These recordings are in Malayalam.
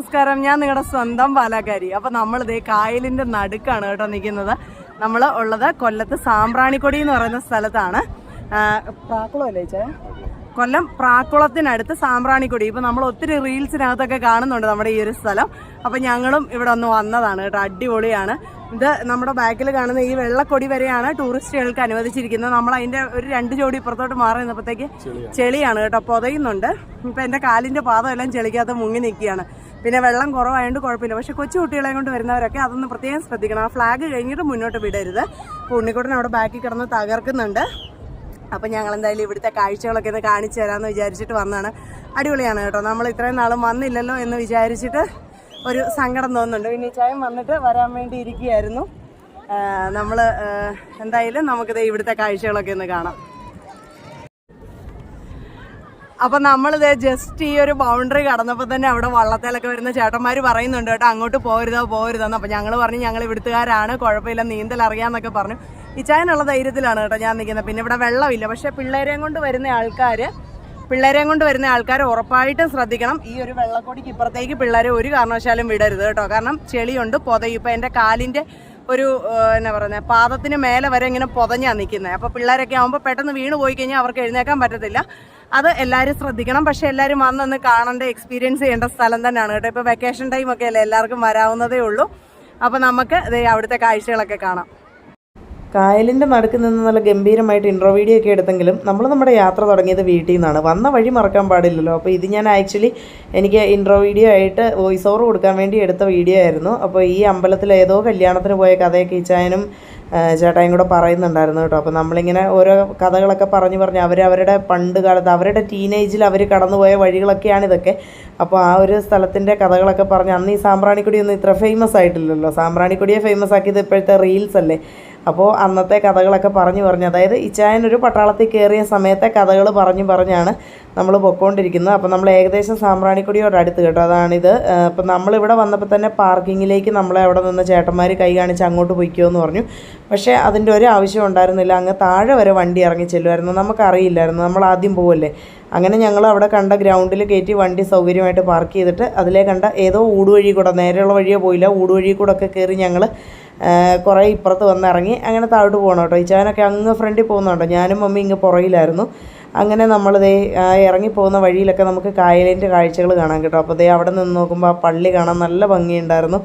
നമസ്കാരം. ഞാൻ നിങ്ങളുടെ സ്വന്തം പാലക്കാരി. അപ്പൊ നമ്മളിത് കായലിന്റെ നടുക്കാണ് കേട്ടോ നിൽക്കുന്നത്. നമ്മൾ ഉള്ളത് കൊല്ലത്ത് സാമ്പ്രാണിക്കൊടി എന്ന് പറയുന്ന സ്ഥലത്താണ്. പ്രാക്കുളമല്ലേ ചേ കൊല്ലം പ്രാക്കുളത്തിനടുത്ത് സാമ്പ്രാണിക്കൊടി. ഇപ്പൊ നമ്മൾ ഒത്തിരി റീൽസിനകത്തൊക്കെ കാണുന്നുണ്ട് നമ്മുടെ ഈ ഒരു സ്ഥലം. അപ്പൊ ഞങ്ങളും ഇവിടെ ഒന്ന് വന്നതാണ് കേട്ടോ. അടിപൊളിയാണ്. ഇത് നമ്മുടെ ബാക്കിൽ കാണുന്ന ഈ വെള്ളക്കൊടി വരെയാണ് ടൂറിസ്റ്റുകൾക്ക് അനുവദിച്ചിരിക്കുന്നത്. നമ്മൾ അതിന്റെ ഒരു രണ്ട് ജോഡി ഇപ്പുറത്തോട്ട് മാറി നിന്നപ്പോഴത്തേക്ക് ചെളിയാണ് കേട്ടോ. പൊതയുന്നുണ്ട്. ഇപ്പൊ എന്റെ കാലിന്റെ പാദം എല്ലാം ചെളിക്കകത്ത് മുങ്ങി നിൽക്കുകയാണ്. പിന്നെ വെള്ളം കുറവായതുകൊണ്ട് കുഴപ്പമില്ല. പക്ഷെ കൊച്ചു കുട്ടികളെ കൊണ്ട് വരുന്നവരൊക്കെ അതൊന്ന് പ്രത്യേകം ശ്രദ്ധിക്കണം. ആ ഫ്ലാഗ് കഴിഞ്ഞിട്ട് മുന്നോട്ട് വിടരുത്. അപ്പോൾ ഉണ്ണിക്കുട്ടൻ അവിടെ ബാക്കിൽ കിടന്ന് തകർക്കുന്നുണ്ട്. അപ്പം ഞങ്ങൾ എന്തായാലും ഇവിടുത്തെ കാഴ്ചകളൊക്കെ ഒന്ന് കാണിച്ചു തരാമെന്ന് വിചാരിച്ചിട്ട് വന്നതാണ് അടിപൊളിയാണ് കേട്ടോ. നമ്മൾ ഇത്രയും നാളും വന്നില്ലല്ലോ എന്ന് വിചാരിച്ചിട്ട് ഒരു സങ്കടം തോന്നുന്നുണ്ട്. പിന്നെ ചായം വന്നിട്ട് വരാൻ വേണ്ടി ഇരിക്കുകയായിരുന്നു. നമ്മൾ എന്തായാലും നമുക്കിത് ഇവിടുത്തെ കാഴ്ചകളൊക്കെ ഒന്ന് കാണാം. അപ്പൊ നമ്മളിത് ജസ്റ്റ് ഈ ഒരു ബൗണ്ടറി കടന്നപ്പോൾ തന്നെ അവിടെ വള്ളത്തേലൊക്കെ വരുന്ന ചേട്ടന്മാര് പറയുന്നുണ്ട് കേട്ടോ അങ്ങോട്ട് പോരുതോ പോരുതെന്ന്. അപ്പൊ ഞങ്ങൾ പറഞ്ഞു ഞങ്ങൾ ഇവിടുത്തുകാരാണ് കുഴപ്പമില്ല നീന്തൽ അറിയാന്നൊക്കെ പറഞ്ഞു. ഇച്ചായനുള്ള ധൈര്യത്തിലാണ് കേട്ടോ ഞാൻ നിൽക്കുന്നത്. പിന്നെ ഇവിടെ വെള്ളമില്ല. പക്ഷെ പിള്ളേരെയും കൊണ്ട് വരുന്ന ആൾക്കാർ പിള്ളേരെയും കൊണ്ട് വരുന്ന ആൾക്കാർ ഉറപ്പായിട്ടും ശ്രദ്ധിക്കണം. ഈ ഒരു വെള്ളക്കൊടിക്ക് ഇപ്പുറത്തേക്ക് പിള്ളേരെ ഒരു കാരണവശാലും വിടരുത് കേട്ടോ. കാരണം ചെളിയുണ്ട് പൊതയും. ഇപ്പം എന്റെ കാലിന്റെ ഒരു എന്നാ പറയുന്നത് പാദത്തിന് മേലെ വരെ ഇങ്ങനെ പൊതഞ്ഞാ നിൽക്കുന്നത് അപ്പോൾ പിള്ളേരൊക്കെ ആകുമ്പോൾ പെട്ടെന്ന് വീണ് പോയി കഴിഞ്ഞാൽ അവർക്ക് എഴുന്നേക്കാൻ പറ്റത്തില്ല. അത് എല്ലാവരും ശ്രദ്ധിക്കണം. പക്ഷെ എല്ലാവരും വന്നൊന്ന് കാണേണ്ട എക്സ്പീരിയൻസ് ചെയ്യേണ്ട സ്ഥലം തന്നെയാണ് കേട്ടോ. ഇപ്പോൾ വെക്കേഷൻ ടൈം ഒക്കെ അല്ലേ എല്ലാവർക്കും വരാവുന്നതേ ഉള്ളൂ. അപ്പോൾ നമുക്ക് അവിടുത്തെ കാഴ്ചകളൊക്കെ കാണാം. കായലിന്റെ നടുക്ക് നിന്ന് നല്ല ഗംഭീരമായിട്ട് ഇൻട്രോ വീഡിയോ ഒക്കെ എടുത്തെങ്കിലും നമ്മൾ നമ്മുടെ യാത്ര തുടങ്ങിയത് വീട്ടിൽ നിന്നാണ്. വന്ന വഴി മറക്കാൻ പാടില്ലല്ലോ. അപ്പോൾ ഇത് ഞാൻ ആക്ച്വലി എനിക്ക് ഇൻട്രോ വീഡിയോ ആയിട്ട് വോയിസ് ഓവർ കൊടുക്കാൻ വേണ്ടി എടുത്ത വീഡിയോ ആയിരുന്നു. അപ്പോൾ ഈ അമ്പലത്തിൽ ഏതോ കല്യാണത്തിന് പോയ കഥയൊക്കെ ഇച്ചായനും ചേട്ടായും കൂടെ പറയുന്നുണ്ടായിരുന്നു കേട്ടോ. അപ്പോൾ നമ്മളിങ്ങനെ ഓരോ കഥകളൊക്കെ പറഞ്ഞു പറഞ്ഞ് അവർ അവരുടെ പണ്ട് കാലത്ത് അവരുടെ ടീനേജിൽ അവർ കടന്നുപോയ വഴികളൊക്കെയാണ് ഇതൊക്കെ. അപ്പോൾ ആ ഒരു സ്ഥലത്തിന്റെ കഥകളൊക്കെ പറഞ്ഞ് അന്ന് ഈ സാമ്പ്രാണിക്കൊടി ഒന്നും ഇത്ര ഫേമസ് ആയിട്ടില്ലല്ലോ. സാമ്പ്രാണിക്കൊടിയെ ഫേമസ് ആക്കിയത് ഇപ്പോഴത്തെ റീൽസ് അല്ലേ? അപ്പോൾ അന്നത്തെ കഥകളൊക്കെ പറഞ്ഞു പറഞ്ഞ്. അതായത് ഇച്ചായൻ ഒരു പട്ടാളത്തിൽ കയറിയ സമയത്തെ കഥകൾ പറഞ്ഞു പറഞ്ഞാണ് നമ്മൾ പൊക്കോണ്ടിരിക്കുന്നത്. അപ്പോൾ നമ്മൾ ഏകദേശം സാമ്പ്രാണിക്കൊടിയോട് അടുത്ത് കേട്ടോ. അതാണിത്. അപ്പോൾ നമ്മളിവിടെ വന്നപ്പോൾ തന്നെ പാർക്കിങ്ങിലേക്ക് നമ്മളെ അവിടെ നിന്ന് ചേട്ടന്മാർ കൈ കാണിച്ച് അങ്ങോട്ട് പൊയ്ക്കോ എന്ന് പറഞ്ഞു. പക്ഷേ അതിന്റെ ഒരു ആവശ്യം ഉണ്ടായിരുന്നില്ല. അങ്ങ് താഴെ വരെ വണ്ടി ഇറങ്ങി ചെല്ലുമായിരുന്നു. നമുക്കറിയില്ലായിരുന്നു. നമ്മൾ ആദ്യം പോവല്ലേ? അങ്ങനെ ഞങ്ങൾ അവിടെ കണ്ട ഗ്രൗണ്ടിൽ കയറ്റി വണ്ടി സൗകര്യമായിട്ട് പാർക്ക് ചെയ്തിട്ട് അതിലേ കണ്ട ഏതോ ഊടുവഴി കൂടെ നേരെയുള്ള വഴിയോ പോയില്ല. ഊടുവഴി കൂടെ ഒക്കെ കയറി ഞങ്ങൾ കുറേ ഇപ്പുറത്ത് വന്ന് ഇറങ്ങി അങ്ങനെ താഴോട്ട് പോകണം കേട്ടോ. ഇച്ചാനൊക്കെ അങ്ങ് ഫ്രണ്ടിൽ പോകുന്നുണ്ടോ ഞാനും മമ്മി ഇങ്ങ് പുറയിലായിരുന്നു അങ്ങനെ നമ്മൾ ദേ ഇറങ്ങി പോകുന്ന വഴിയിലൊക്കെ നമുക്ക് കായലിന്റെ കാഴ്ചകൾ കാണാൻ കേട്ടോ. അപ്പോൾ ദേ അവിടെ നിന്ന് നോക്കുമ്പോൾ ആ പള്ളി കാണാൻ നല്ല ഭംഗിയുണ്ടായിരുന്നു.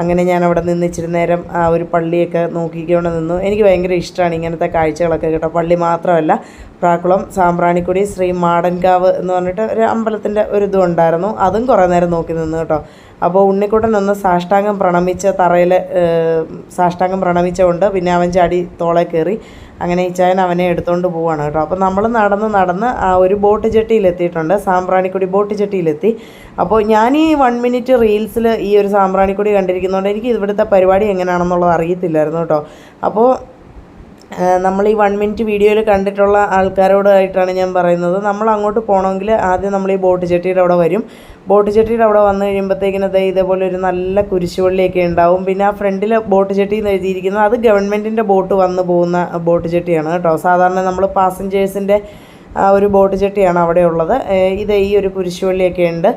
അങ്ങനെ ഞാൻ അവിടെ നിന്ന് ഇച്ചിരി നേരം ആ ഒരു പള്ളിയൊക്കെ നോക്കിക്കൊണ്ട് നിന്നു. എനിക്ക് ഭയങ്കര ഇഷ്ടമാണ് ഇങ്ങനത്തെ കാഴ്ചകളൊക്കെ കേട്ടോ. പള്ളി മാത്രമല്ല പ്രാക്കുളം സാമ്പ്രാണിക്കുടി ശ്രീ മാടൻകാവ് എന്ന് പറഞ്ഞിട്ട് ഒരു അമ്പലത്തിന്റെ ഒരു ഇതും അതും കുറേ നേരം നോക്കി നിന്നു കേട്ടോ. അപ്പോൾ ഉണ്ണിക്കുട്ടൻ ഒന്ന് സാഷ്ടാംഗം പ്രണമിച്ച് തറയിൽ സാഷ്ടാംഗം പ്രണമിച്ചുകൊണ്ട് പിന്നെ അവൻ ചാടി തോളെ കയറി അങ്ങനെ ഇച്ചായൻ അവനെ എടുത്തുകൊണ്ട് പോവാണ് കേട്ടോ. അപ്പോൾ നമ്മൾ നടന്ന് നടന്ന് ആ ഒരു ബോട്ട് ജെട്ടിയിലെത്തിയിട്ടുണ്ട്. സാമ്പ്രാണിക്കുടി ബോട്ട് ജെട്ടിയിലെത്തി. അപ്പോൾ ഞാൻ ഈ വൺ മിനിറ്റ് റീൽസിൽ ഈ ഒരു സാമ്പ്രാണിക്കുടി കണ്ടിരിക്കുന്നതുകൊണ്ട് എനിക്ക് ഇവിടുത്തെ പരിപാടി എങ്ങനെയാണെന്നുള്ളത് അറിയത്തില്ലായിരുന്നു കേട്ടോ. അപ്പോൾ നമ്മൾ ഈ വൺ മിനിറ്റ് വീഡിയോയിൽ കണ്ടിട്ടുള്ള ആൾക്കാരോടായിട്ടാണ് ഞാൻ പറയുന്നത്. നമ്മൾ അങ്ങോട്ട് പോകണമെങ്കിൽ ആദ്യം നമ്മൾ ഈ ബോട്ട് ചെട്ടിയുടെ അവിടെ വരും. ബോട്ട് ചെട്ടിയുടെ അവിടെ വന്നു കഴിയുമ്പോഴത്തേക്കിന് ദേ ഇതേപോലെ ഒരു നല്ല കുരിശുപള്ളിയൊക്കെ ഉണ്ടാവും. പിന്നെ ആ ഫ്രണ്ടിൽ ബോട്ട് ചെട്ടി എന്ന് എഴുതിയിരിക്കുന്നത് അത് ഗവൺമെന്റിന്റെ ബോട്ട് വന്നു പോകുന്ന ബോട്ട് ചെട്ടിയാണ് കേട്ടോ. സാധാരണ നമ്മൾ പാസഞ്ചേഴ്സിന്റെ ഒരു ബോട്ട് ചെട്ടിയാണ് അവിടെ ഉള്ളത്. ഇത് ഈ ഒരു കുരിശുപള്ളിയൊക്കെ ഉണ്ട്.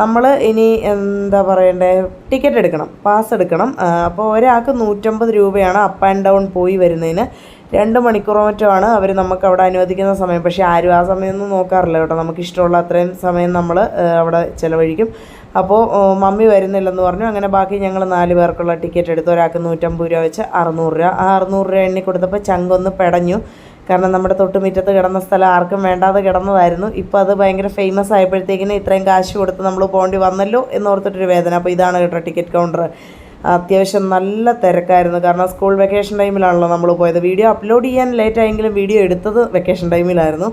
നമ്മൾ ഇനി എന്താ പറയണ്ടേ ടിക്കറ്റ് എടുക്കണം പാസ് എടുക്കണം. അപ്പോൾ ഒരാൾക്ക് നൂറ്റമ്പത് രൂപയാണ് അപ്പ് ആൻഡ് ഡൗൺ പോയി വരുന്നതിന്. രണ്ട് മണിക്കൂറോ മറ്റോ ആണ് അവർ നമുക്ക് അവിടെ അനുവദിക്കുന്ന സമയം. പക്ഷേ ആരും ആ സമയമൊന്നും നോക്കാറില്ല കേട്ടോ. നമുക്ക് ഇഷ്ടമുള്ള അത്രയും സമയം നമ്മൾ അവിടെ ചിലവഴിക്കും. അപ്പോൾ മമ്മി വരുന്നില്ലെന്ന് പറഞ്ഞു. അങ്ങനെ ബാക്കി ഞങ്ങൾ നാല് പേർക്കുള്ള ടിക്കറ്റ് എടുത്ത് ഒരാൾക്ക് നൂറ്റമ്പത് രൂപ വെച്ച് അറുന്നൂറ് രൂപ. ആ അറുന്നൂറ് രൂപ എണ്ണി കൊടുത്തപ്പോൾ ചങ്കൊന്ന് പെടഞ്ഞു. കാരണം നമ്മുടെ തൊട്ടുമുറ്റത്ത് കിടന്ന സ്ഥലം ആർക്കും വേണ്ടാതെ കിടന്നതായിരുന്നു. ഇപ്പോൾ അത് ഭയങ്കര ഫേമസ് ആയപ്പോഴത്തേക്കിന് ഇത്രയും കാശ് കൊടുത്ത് നമ്മൾ പോകേണ്ടി വന്നല്ലോ എന്നോർത്തിട്ടൊരു വേദന. അപ്പോൾ ഇതാണ് കേട്ടോ ടിക്കറ്റ് കൗണ്ടർ അത്യാവശ്യം നല്ല തിരക്കായിരുന്നു. കാരണം സ്കൂൾ വെക്കേഷൻ ടൈമിലാണല്ലോ നമ്മൾ പോയത്. വീഡിയോ അപ്ലോഡ് ചെയ്യാൻ ലേറ്റ് ആയെങ്കിലും വീഡിയോ എടുത്തത് വെക്കേഷൻ ടൈമിലായിരുന്നു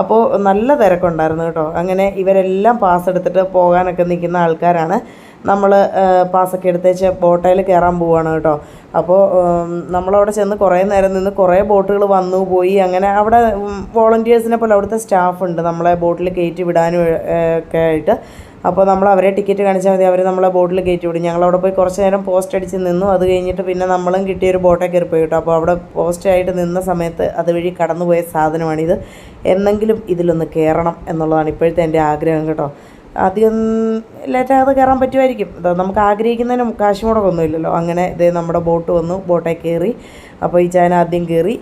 അപ്പോൾ നല്ല തിരക്കുണ്ടായിരുന്നു കേട്ടോ. അങ്ങനെ ഇവരെല്ലാം പാസ് എടുത്തിട്ട് പോകാനൊക്കെ നിൽക്കുന്ന ആൾക്കാരാണ്. നമ്മൾ പാസ്സൊക്കെ എടുത്തേച്ച് ബോട്ടയിൽ കയറാൻ പോവുകയാണ് കേട്ടോ. അപ്പോൾ നമ്മളവിടെ ചെന്ന് കുറേ നേരം നിന്ന് കുറേ ബോട്ടുകൾ വന്നു പോയി. അങ്ങനെ അവിടെ വോളണ്ടിയേഴ്സിനെ പോലെ അവിടുത്തെ സ്റ്റാഫുണ്ട് നമ്മളെ ബോട്ടിൽ കയറ്റി വിടാനും ഒക്കെ ആയിട്ട്. അപ്പോൾ നമ്മൾ അവരെ ടിക്കറ്റ് കാണിച്ചാൽ മതി. അവർ നമ്മളെ ബോട്ടിൽ കയറ്റി വിടും. ഞങ്ങളവിടെ പോയി കുറച്ച് നേരം പോസ്റ്റ് അടിച്ച് നിന്നു. അത് കഴിഞ്ഞിട്ട് പിന്നെ നമ്മളും കിട്ടിയൊരു ബോട്ടേ കയറി പോയി കേട്ടോ. അപ്പോൾ അവിടെ പോസ്റ്റായിട്ട് നിന്ന സമയത്ത് അതുവഴി കടന്നുപോയ സാധനമാണിത്. എന്നെങ്കിലും ഇതിലൊന്ന് കയറണം എന്നുള്ളതാണ് ഇപ്പോഴത്തെ എന്റെ ആഗ്രഹം കേട്ടോ. അധികം ലേറ്റാകാതെ കയറാൻ പറ്റുമായിരിക്കും. ഇത് നമുക്ക് ആഗ്രഹിക്കുന്നതിനും കാശ് മുടക്കൊന്നുമില്ലല്ലോ അങ്ങനെ ഇതേ നമ്മുടെ ബോട്ട് വന്നു ബോട്ടേ കയറി. അപ്പോൾ ഈ ചായന ആദ്യം കയറി.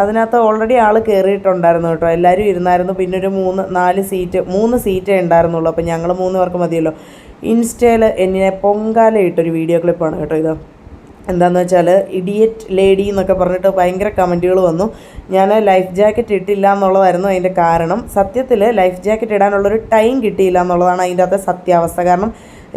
അതിനകത്ത് ഓൾറെഡി ആൾ കയറിയിട്ടുണ്ടായിരുന്നു കേട്ടോ. എല്ലാവരും ഇരുന്നായിരുന്നു. പിന്നെ ഒരു മൂന്ന് നാല് സീറ്റ് മൂന്ന് സീറ്റേ ഉണ്ടായിരുന്നുള്ളൂ. അപ്പോൾ ഞങ്ങൾ മൂന്ന് പേർക്ക് മതിയല്ലോ. ഇൻസ്റ്റയിൽ എന്നെ പൊങ്കാലയിട്ടൊരു വീഡിയോ ക്ലിപ്പാണ് കേട്ടോ ഇത്. എന്താണെന്ന് വെച്ചാൽ ഇഡിയറ്റ് ലേഡി എന്നൊക്കെ പറഞ്ഞിട്ട് ഭയങ്കര കമന്റുകൾ വന്നു. ഞാൻ ലൈഫ് ജാക്കറ്റ് ഇട്ടില്ല എന്നുള്ളതായിരുന്നു അതിന്റെ കാരണം. സത്യത്തിൽ ലൈഫ് ജാക്കറ്റ് ഇടാനുള്ളൊരു ടൈം കിട്ടിയില്ല എന്നുള്ളതാണ് അതിന്റെ അകത്തെ സത്യാവസ്ഥ. കാരണം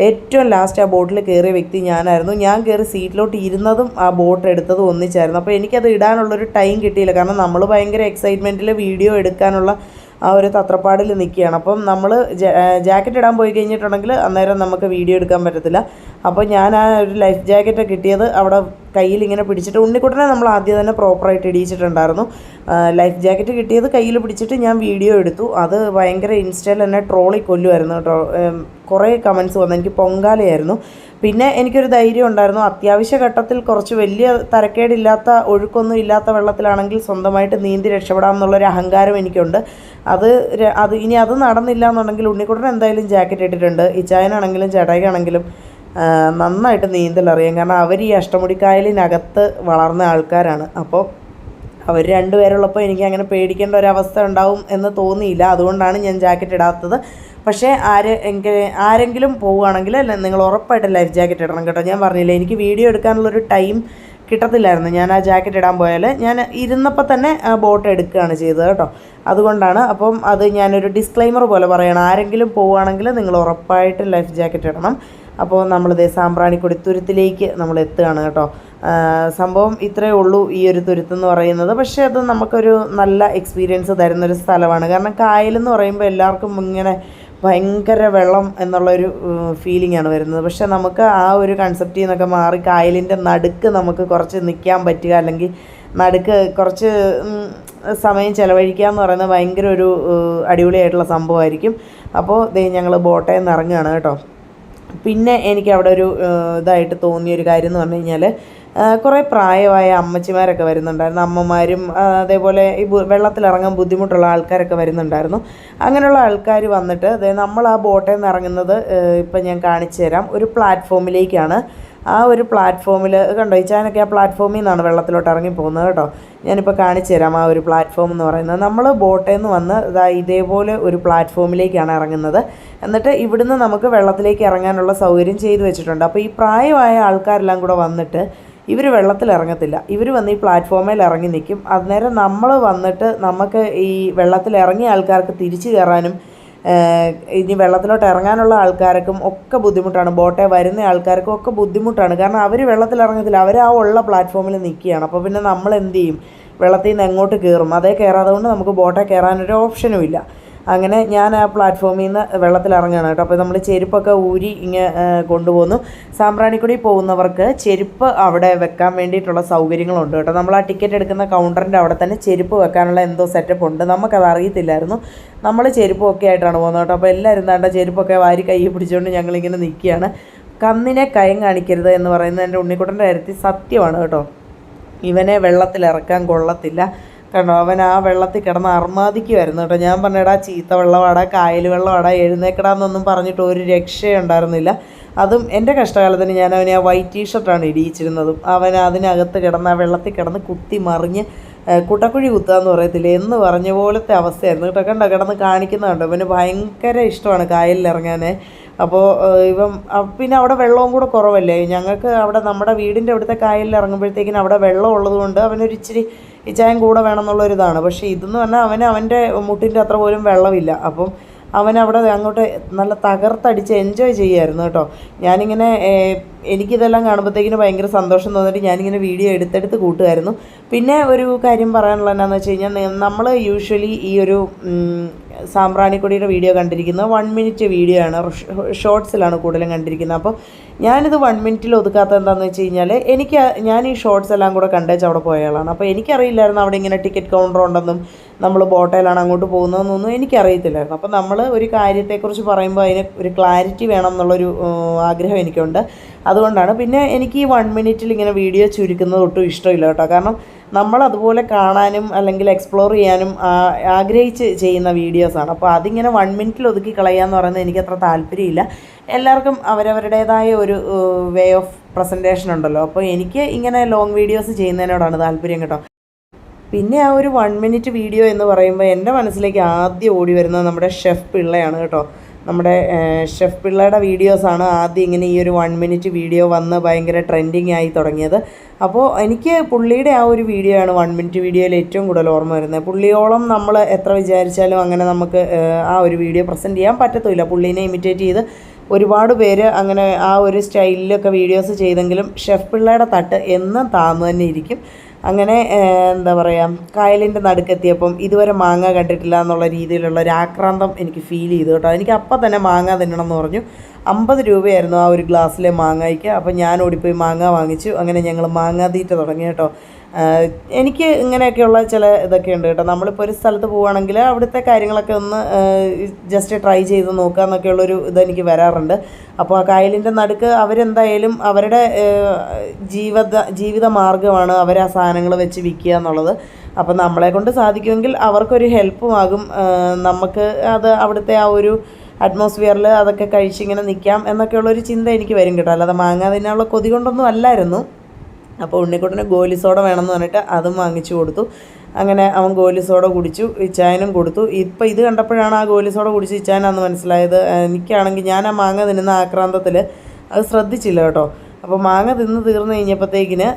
ഏറ്റവും ലാസ്റ്റ് ആ ബോട്ടിൽ കയറിയ വ്യക്തി ഞാനായിരുന്നു. ഞാൻ കയറി സീറ്റിലോട്ട് ഇരുന്നതും ആ ബോട്ട് എടുത്തതും ഒന്നിച്ചായിരുന്നു. അപ്പോൾ എനിക്കത് ഇടാനുള്ളൊരു ടൈം കിട്ടിയില്ല. കാരണം നമ്മൾ ഭയങ്കര എക്സൈറ്റ്മെന്റിൽ വീഡിയോ എടുക്കാനുള്ള ആ ഒരു തത്രപ്പാടിൽ നിൽക്കുകയാണ്. അപ്പം നമ്മൾ ജാക്കറ്റ് ഇടാൻ പോയി കഴിഞ്ഞിട്ടുണ്ടെങ്കിൽ അന്നേരം നമുക്ക് വീഡിയോ എടുക്കാൻ പറ്റത്തില്ല. അപ്പോൾ ഞാൻ ആ ഒരു ലൈഫ് ജാക്കറ്റ് കിട്ടിയത് അവിടെ കയ്യിൽ ഇങ്ങനെ പിടിച്ചിട്ട് ഉണ്ണിക്കുട്ടനെ നമ്മൾ ആദ്യം തന്നെ പ്രോപ്പറായിട്ട് ഇടിയിച്ചിട്ടുണ്ടായിരുന്നു. ലൈഫ് ജാക്കറ്റ് കിട്ടിയത് കയ്യിൽ പിടിച്ചിട്ട് ഞാൻ വീഡിയോ എടുത്തു. അത് ഭയങ്കര ഇൻസ്റ്റയിൽ തന്നെ ട്രോളി കൊല്ലുമായിരുന്നു കേട്ടോ. കുറേ കമൻസ് വന്നു. എനിക്ക് പൊങ്കാലയായിരുന്നു. പിന്നെ എനിക്കൊരു ധൈര്യം ഉണ്ടായിരുന്നു. അത്യാവശ്യ ഘട്ടത്തിൽ കുറച്ച് വലിയ തരക്കേടില്ലാത്ത ഒഴുക്കൊന്നും ഇല്ലാത്ത വെള്ളത്തിലാണെങ്കിൽ സ്വന്തമായിട്ട് നീന്തി രക്ഷപ്പെടാം എന്നുള്ളൊരു അഹങ്കാരം എനിക്കുണ്ട്. അത് അത് ഇനി അത് നടന്നില്ല എന്നുണ്ടെങ്കിൽ ഉണ്ണിക്കുട്ടൻ എന്തായാലും ജാക്കറ്റ് ഇട്ടിട്ടുണ്ട്. ഇച്ചായനാണെങ്കിലും ചേട്ടായിക്കാണെങ്കിലും നന്നായിട്ട് നീന്തൽ അറിയാം. കാരണം അവർ ഈ അഷ്ടമുടിക്കായലിനകത്ത് വളർന്ന ആൾക്കാരാണ്. അപ്പോൾ അവർ രണ്ടുപേരുള്ളപ്പോൾ എനിക്ക് അങ്ങനെ പേടിക്കേണ്ട ഒരവസ്ഥ ഉണ്ടാവും എന്ന് തോന്നിയില്ല. അതുകൊണ്ടാണ് ഞാൻ ജാക്കറ്റ് ഇടാത്തത്. പക്ഷേ ആര് ആരെങ്കിലും പോവുകയാണെങ്കിൽ നിങ്ങൾ ഉറപ്പായിട്ട് ലൈഫ് ജാക്കറ്റ് ഇടണം കേട്ടോ. ഞാൻ പറഞ്ഞില്ല എനിക്ക് വീഡിയോ എടുക്കാനുള്ളൊരു ടൈം കിട്ടത്തില്ലായിരുന്നു. ഞാൻ ആ ജാക്കറ്റ് ഇടാൻ പോയാൽ ഞാൻ ഇരുന്നപ്പോൾ തന്നെ ബോട്ട് എടുക്കുകയാണ് ചെയ്തത് കേട്ടോ. അതുകൊണ്ടാണ് അപ്പം അത് ഞാനൊരു ഡിസ്ക്ലൈമർ പോലെ പറയണം. ആരെങ്കിലും പോവുകയാണെങ്കിൽ നിങ്ങൾ ഉറപ്പായിട്ട് ലൈഫ് ജാക്കറ്റ് ഇടണം. അപ്പോൾ നമ്മളിത് സാമ്പ്രാണിക്കൊടി തുരുത്തിലേക്ക് നമ്മൾ എത്തുകയാണ് കേട്ടോ. സംഭവം ഇത്രയേ ഉള്ളൂ ഈ ഒരു തുരുത്ത് എന്ന് പറയുന്നത്. പക്ഷേ അത് നമുക്കൊരു നല്ല എക്സ്പീരിയൻസ് തരുന്നൊരു സ്ഥലമാണ്. കാരണം കായലെന്ന് പറയുമ്പോൾ എല്ലാവർക്കും ഇങ്ങനെ ഭയങ്കര വെള്ളം എന്നുള്ളൊരു ആണ് വരുന്നത്. പക്ഷെ നമുക്ക് ആ ഒരു കൺസെപ്റ്റിൽ നിന്നൊക്കെ മാറി കായലിന്റെ നടുക്ക് നമുക്ക് കുറച്ച് നിൽക്കാൻ പറ്റുക അല്ലെങ്കിൽ നടുക്ക് കുറച്ച് സമയം ചിലവഴിക്കുക എന്ന് പറയുന്നത് ഭയങ്കര ഒരു അടിപൊളിയായിട്ടുള്ള സംഭവമായിരിക്കും. അപ്പോൾ ദേ ഞങ്ങൾ ബോട്ടയിൽ നിന്ന് ഇറങ്ങുകയാണ് കേട്ടോ. പിന്നെ എനിക്ക് അവിടെ ഒരു ഇതായിട്ട് തോന്നിയൊരു കാര്യം എന്ന് പറഞ്ഞു കഴിഞ്ഞാൽ കുറേ പ്രായമായ അമ്മച്ചിമാരൊക്കെ വരുന്നുണ്ടായിരുന്നു. അമ്മമാരും അതേപോലെ ഈ വെള്ളത്തിലിറങ്ങാൻ ബുദ്ധിമുട്ടുള്ള ആൾക്കാരൊക്കെ വരുന്നുണ്ടായിരുന്നു. അങ്ങനെയുള്ള ആൾക്കാർ വന്നിട്ട് അതായത് നമ്മൾ ആ ബോട്ടിൽ നിന്ന് ഇറങ്ങുന്നത് ഇപ്പം ഞാൻ കാണിച്ചു തരാം. ഒരു പ്ലാറ്റ്ഫോമിലേക്കാണ്. ആ ഒരു പ്ലാറ്റ്ഫോമിൽ കണ്ടോ ഈ ചാനൊക്കെ ആ പ്ലാറ്റ്ഫോമിൽ നിന്നാണ് വെള്ളത്തിലോട്ട് ഇറങ്ങി പോകുന്നത് കേട്ടോ. ഞാനിപ്പോൾ കാണിച്ചു തരാം ആ ഒരു പ്ലാറ്റ്ഫോം എന്ന് പറയുന്നത്. നമ്മൾ ബോട്ടിൽ നിന്ന് വന്ന് ഇതാ ഇതേപോലെ ഒരു പ്ലാറ്റ്ഫോമിലേക്കാണ് ഇറങ്ങുന്നത്. എന്നിട്ട് ഇവിടുന്ന് നമുക്ക് വെള്ളത്തിലേക്ക് ഇറങ്ങാനുള്ള സൗകര്യം ചെയ്തു വെച്ചിട്ടുണ്ട്. അപ്പോൾ ഈ പ്രായമായ ആൾക്കാരെല്ലാം കൂടെ വന്നിട്ട് ഇവർ വെള്ളത്തിൽ ഇറങ്ങത്തില്ല. ഇവർ വന്ന് ഈ പ്ലാറ്റ്ഫോമിൽ ഇറങ്ങി നിൽക്കും അന്നേരം നമ്മൾ വന്നിട്ട് നമുക്ക് ഈ വെള്ളത്തിൽ ഇറങ്ങിയ ആൾക്കാർക്ക് തിരിച്ചു കയറാനും ഇനി വെള്ളത്തിലോട്ട് ഇറങ്ങാനുള്ള ആൾക്കാർക്കും ഒക്കെ ബുദ്ധിമുട്ടാണ്. ബോട്ടെ വരുന്ന ആൾക്കാർക്കും ഒക്കെ ബുദ്ധിമുട്ടാണ്. കാരണം അവർ വെള്ളത്തിൽ ഇറങ്ങത്തില്ല. അവർ ആ ഉള്ള പ്ലാറ്റ്ഫോമിൽ നിൽക്കുകയാണ് അപ്പോൾ പിന്നെ നമ്മൾ എന്ത് ചെയ്യും? വെള്ളത്തിൽ നിന്ന് എങ്ങോട്ട് കയറും അതേ കയറാതെ കൊണ്ട് നമുക്ക് ബോട്ടെ കയറാനൊരു ഓപ്ഷനും ഇല്ല. അങ്ങനെ ഞാൻ ആ പ്ലാറ്റ്ഫോമിൽ നിന്ന് വെള്ളത്തിൽ ഇറങ്ങുകയാണ് കേട്ടോ. അപ്പോൾ നമ്മൾ ചെരുപ്പൊക്കെ ഊരി ഇങ്ങനെ കൊണ്ടുപോകുന്നു. സാമ്പ്രാണിക്കുടി പോകുന്നവർക്ക് ചെരുപ്പ് അവിടെ വെക്കാൻ വേണ്ടിയിട്ടുള്ള സൗകര്യങ്ങളുണ്ട് കേട്ടോ. നമ്മൾ ആ ടിക്കറ്റ് എടുക്കുന്ന കൗണ്ടറിന്റെ അവിടെ തന്നെ ചെരുപ്പ് വെക്കാനുള്ള എന്തോ സെറ്റപ്പ് ഉണ്ട്. നമുക്കത് അറിയത്തില്ലായിരുന്നു. നമ്മൾ ചെരുപ്പൊക്കെ ആയിട്ടാണ് പോകുന്നത് കേട്ടോ. അപ്പോൾ എല്ലാവരും താണ്ട ചെരുപ്പൊക്കെ വാരി കൈ പിടിച്ചുകൊണ്ട് ഞങ്ങളിങ്ങനെ നിൽക്കുകയാണ്. കന്നിനെ കയം കാണിക്കരുത് എന്ന് പറയുന്നത് എന്റെ ഉണ്ണിക്കുട്ടന്റെ കാര്യത്തിൽ സത്യമാണ് കേട്ടോ. ഇവനെ വെള്ളത്തിലിറക്കാൻ കൊള്ളത്തില്ല. കണ്ടോ അവൻ ആ വെള്ളത്തിൽ കിടന്ന് അർമാദിക്കുമായിരുന്നു കേട്ടോ. ഞാൻ പറഞ്ഞടാ ചീത്ത വെള്ളമാടാ കായൽ വെള്ളമാടാ എഴുന്നേക്കടാന്നൊന്നും പറഞ്ഞിട്ട് ഒരു രക്ഷയുണ്ടായിരുന്നില്ല അതും എന്റെ കഷ്ടകാലത്തിന് ഞാൻ അവനെ ആ വൈറ്റ് ടീഷർട്ടാണ് ഇടിയിച്ചിരുന്നതും. അവൻ അതിനകത്ത് കിടന്ന് ആ വെള്ളത്തിൽ കിടന്ന് കുത്തി മറിഞ്ഞ് കുട്ടക്കുഴി കുത്തുക എന്ന് പറയത്തില്ലേ? എന്ന് പറഞ്ഞ പോലത്തെ അവസ്ഥയായിരുന്നു കേട്ടോ. കണ്ടോ കിടന്ന് കാണിക്കുന്നുണ്ട് അവന് ഭയങ്കര ഇഷ്ടമാണ് കായലിൽ ഇറങ്ങാൻ അപ്പോൾ ഇവൻ പിന്നെ അവിടെ വെള്ളവും കൂടെ കുറവല്ലേ? ഞങ്ങൾക്ക് അവിടെ നമ്മുടെ വീടിന്റെ അവിടുത്തെ കായലിൽ ഇറങ്ങുമ്പോഴത്തേക്കിനും അവിടെ വെള്ളം ഉള്ളത് കൊണ്ട് അവനൊരു ഇച്ചിരി ഇച്ചായം കൂടെ വേണമെന്നുള്ളൊരിതാണ്. പക്ഷേ ഇതെന്ന് പറഞ്ഞാൽ അവന് അവന്റെ മുട്ടിന്റെ അത്ര പോലും വെള്ളമില്ല. അപ്പം അവൻ അവിടെ അങ്ങോട്ട് നല്ല തകർത്തടിച്ച് എൻജോയ് ചെയ്യുമായിരുന്നു കേട്ടോ. ഞാനിങ്ങനെ എനിക്കിതെല്ലാം കാണുമ്പോഴത്തേക്കിന് ഭയങ്കര സന്തോഷം തോന്നിയിട്ട് ഞാനിങ്ങനെ വീഡിയോ എടുത്തെടുത്ത് കൂട്ടുമായിരുന്നു. പിന്നെ ഒരു കാര്യം പറയാനുള്ളത് എന്താണെന്ന് വെച്ച് കഴിഞ്ഞാൽ നമ്മൾ യൂഷ്വലി ഈ ഒരു സാമ്പ്രാണിക്കൊടിയുടെ വീഡിയോ കണ്ടിരിക്കുന്നത് വൺ മിനിറ്റ് വീഡിയോ ആണ്. ഷോർട്സിലാണ് കൂടുതലും കണ്ടിരിക്കുന്നത്. അപ്പോൾ ഞാനിത് വൺ മിനിറ്റിൽ ഒതുക്കാത്ത എന്താണെന്ന് വെച്ച് കഴിഞ്ഞാൽ എനിക്ക് ഞാൻ ഈ ഷോർട്സ് എല്ലാം കൂടെ കണ്ടേച്ച് അവിടെ പോയ ആളാണ് അപ്പോൾ എനിക്കറിയില്ലായിരുന്നു അവിടെ ഇങ്ങനെ ടിക്കറ്റ് കൗണ്ടർ ഉണ്ടെന്നും നമ്മൾ ബോട്ടയിലാണ് അങ്ങോട്ട് പോകുന്നതെന്നൊന്നും എനിക്കറിയത്തില്ലായിരുന്നു. അപ്പോൾ നമ്മൾ ഒരു കാര്യത്തെക്കുറിച്ച് പറയുമ്പോൾ അതിന് ഒരു ക്ലാരിറ്റി വേണം എന്നുള്ളൊരു ആഗ്രഹം എനിക്കുണ്ട്. അതുകൊണ്ടാണ്. പിന്നെ എനിക്ക് ഈ വൺ മിനിറ്റിൽ ഇങ്ങനെ വീഡിയോ ചുരുക്കുന്നത് ഒട്ടും ഇഷ്ടമില്ല കേട്ടോ. കാരണം നമ്മൾ അതുപോലെ കാണാനും അല്ലെങ്കിൽ എക്സ്പ്ലോർ ചെയ്യാനും ആഗ്രഹിച്ച് ചെയ്യുന്ന വീഡിയോസാണ് അപ്പോൾ അതിങ്ങനെ വൺ മിനിറ്റിൽ ഒതുക്കി കളയാന്ന് പറയുന്നത് എനിക്കത്ര താല്പര്യമില്ല. എല്ലാവർക്കും അവരവരുടേതായ ഒരു വേ ഓഫ് പ്രസന്റേഷൻ ഉണ്ടല്ലോ. അപ്പോൾ എനിക്ക് ഇങ്ങനെ ലോങ് വീഡിയോസ് ചെയ്യുന്നതിനോടാണ് താല്പര്യം കേട്ടോ. പിന്നെ ആ ഒരു വൺ മിനിറ്റ് വീഡിയോ എന്ന് പറയുമ്പോൾ എന്റെ മനസ്സിലേക്ക് ആദ്യം ഓടി വരുന്നത് നമ്മുടെ ഷെഫ് പിള്ളയാണ് കേട്ടോ. നമ്മുടെ ഷെഫ് പിള്ളയുടെ വീഡിയോസാണ് ആദ്യം ഇങ്ങനെ ഈ ഒരു വൺ മിനിറ്റ് വീഡിയോ വന്ന് ഭയങ്കര ട്രെൻഡിങ് ആയി തുടങ്ങിയത്. അപ്പോൾ എനിക്ക് പുള്ളിയുടെ ആ ഒരു വീഡിയോ ആണ് വൺ മിനിറ്റ് വീഡിയോയിൽ ഏറ്റവും കൂടുതൽ ഓർമ്മ വരുന്നത്. പുള്ളിയോളം നമ്മൾ എത്ര വിചാരിച്ചാലും അങ്ങനെ നമുക്ക് ആ ഒരു വീഡിയോ പ്രസന്റ് ചെയ്യാൻ പറ്റത്തില്ല പുള്ളീനെ ഇമിറ്റേറ്റ് ചെയ്ത് ഒരുപാട് പേര് അങ്ങനെ ആ ഒരു സ്റ്റൈലിലൊക്കെ വീഡിയോസ് ചെയ്തെങ്കിലും ഷെഫ് പിള്ളയുടെ തട്ട് എന്നും താന്നു തന്നെ ഇരിക്കും. അങ്ങനെ എന്താ പറയുക കായലിന്റെ നടുക്കെത്തിയപ്പം ഇതുവരെ മാങ്ങ കണ്ടിട്ടില്ല എന്നുള്ള രീതിയിലുള്ള ഒരു ആക്രാന്തം എനിക്ക് ഫീൽ ചെയ്തു കേട്ടോ. എനിക്ക് അപ്പം തന്നെ മാങ്ങ തിന്നണം എന്ന് പറഞ്ഞു. അമ്പത് രൂപയായിരുന്നു ആ ഒരു ഗ്ലാസ്സിലെ മാങ്ങയ്ക്ക്. അപ്പം ഞാൻ ഓടിപ്പോയി മാങ്ങ വാങ്ങിച്ചു. അങ്ങനെ ഞങ്ങൾ മാങ്ങാ തീറ്റ തുടങ്ങി കേട്ടോ. എനിക്ക് ഇങ്ങനെയൊക്കെയുള്ള ചില ഇതൊക്കെ ഉണ്ട് കേട്ടോ. നമ്മളിപ്പോൾ ഒരു സ്ഥലത്ത് പോവുകയാണെങ്കിൽ അവിടുത്തെ കാര്യങ്ങളൊക്കെ ഒന്ന് ജസ്റ്റ് ട്രൈ ചെയ്ത് നോക്കുക എന്നൊക്കെയുള്ളൊരു ഇതെനിക്ക് വരാറുണ്ട്. അപ്പോൾ ആ കായലിന്റെ നടുക്ക് അവരെന്തായാലും അവരുടെ ജീവിത ജീവിത മാർഗമാണ് അവർ ആ സാധനങ്ങൾ വെച്ച് വിൽക്കുക എന്നുള്ളത്. അപ്പോൾ നമ്മളെ കൊണ്ട് സാധിക്കുമെങ്കിൽ അവർക്കൊരു ഹെൽപ്പുമാകും. നമുക്ക് അത് അവിടുത്തെ ആ ഒരു അറ്റ്മോസ്ഫിയറിൽ അതൊക്കെ കഴിച്ചിങ്ങനെ നിൽക്കാം എന്നൊക്കെയുള്ളൊരു ചിന്ത എനിക്ക് വരും കേട്ടോ. അല്ലാതെ മാങ്ങ തിന്നാനുള്ള കൊതി കൊണ്ടൊന്നും അല്ലായിരുന്നു. അപ്പോൾ ഉണ്ണിക്കുട്ടന് ഗോലി സോഡ വേണമെന്ന് പറഞ്ഞിട്ട് അതും വാങ്ങിച്ചു കൊടുത്തു. അങ്ങനെ അവൻ ഗോലി സോഡ കുടിച്ചു ഇച്ചായനും കൊടുത്തു. ഇപ്പം ഇത് കണ്ടപ്പോഴാണ് ആ ഗോലി സോഡ കുടിച്ച് ഇച്ചായനാന്ന് മനസ്സിലായത്. എനിക്കാണെങ്കിൽ ഞാൻ ആ മാങ്ങ തിന്നുന്ന ആക്രാന്തത്തിൽ അത് ശ്രദ്ധിച്ചില്ല കേട്ടോ. അപ്പോൾ മാങ്ങ തിന്ന് തീർന്നു കഴിഞ്ഞപ്പോഴത്തേക്കിന്